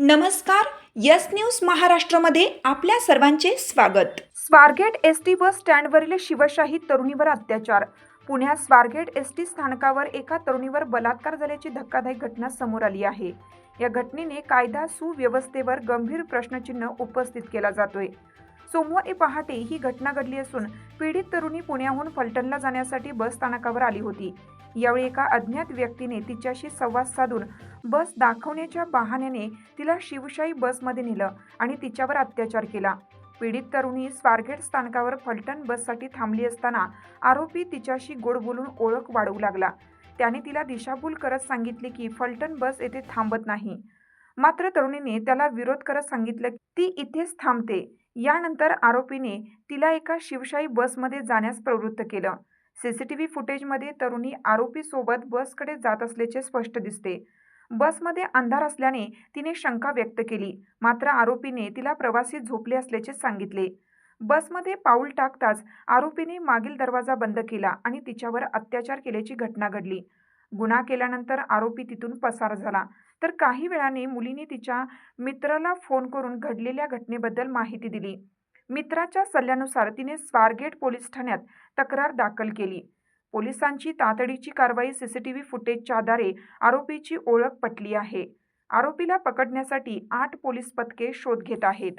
नमस्कार yes news महाराष्ट्रामध्ये आपल्या सर्वांचे स्वागत. स्वारगेट एस टी बस स्टँडवरील शिवशाही तरुणीवर अत्याचार. पुण्यात स्वारगेट एस टी स्थानकावर एका तरुणीवर बलात्कार झाल्याची धक्कादायक घटना समोर आली आहे. या घटनेने कायदा सुव्यवस्थेवर गंभीर प्रश्नचिन्ह उपस्थित केला जातोय. सोमवारी पहाटे ही घटना घडली असून पीडित तरुणी पुण्याहून फलटणला जाण्यासाठी बस स्थानकावर आली होती. यावेळी एका अज्ञात व्यक्तीने तिच्याशी संवाद साधून बस दाखवण्याच्या बहाण्याने तिला शिवशाही बसमध्ये नेलं आणि तिच्यावर अत्याचार केला. पीडित तरुणी स्वारगेट स्थानकावर फलटण बससाठी थांबली असताना आरोपी तिच्याशी गोड बोलून ओळख वाढवू लागला. त्याने तिला दिशाभूल करत सांगितले की फलटण बस येथे थांबत नाही. मात्र तरुणीने त्याला विरोध करत सांगितलं ती इथेच थांबते. यानंतर आरोपीने तिला एका शिवशाही बसमध्ये जाण्यास प्रवृत्त केलं. सीसीटीव्ही फुटेजमध्ये तरुणी आरोपीसोबत बसकडे जात असल्याचे स्पष्ट दिसते. बसमध्ये अंधार असल्याने तिने शंका व्यक्त केली. मात्र आरोपीने तिला प्रवासी झोपले असल्याचे सांगितले. बसमध्ये पाऊल टाकताच आरोपीने मागील दरवाजा बंद केला आणि तिच्यावर अत्याचार केल्याची घटना घडली. गुन्हा केल्यानंतर आरोपी तिथून पसार झाला. तर काही वेळाने मुलीने तिच्या मित्राला फोन करून घडलेल्या घटनेबद्दल माहिती दिली. मित्राच्या सल्ल्यानुसार तिने स्वारगेट पोलीस ठाण्यात तक्रार दाखल केली. पोलिसांची तातडीची कारवाई सीसीटीव्ही फुटेजच्या आधारे आरोपीची ओळख पटली आहे. आरोपीला पकडण्यासाठी आठ पोलीस पथके शोध घेत आहेत.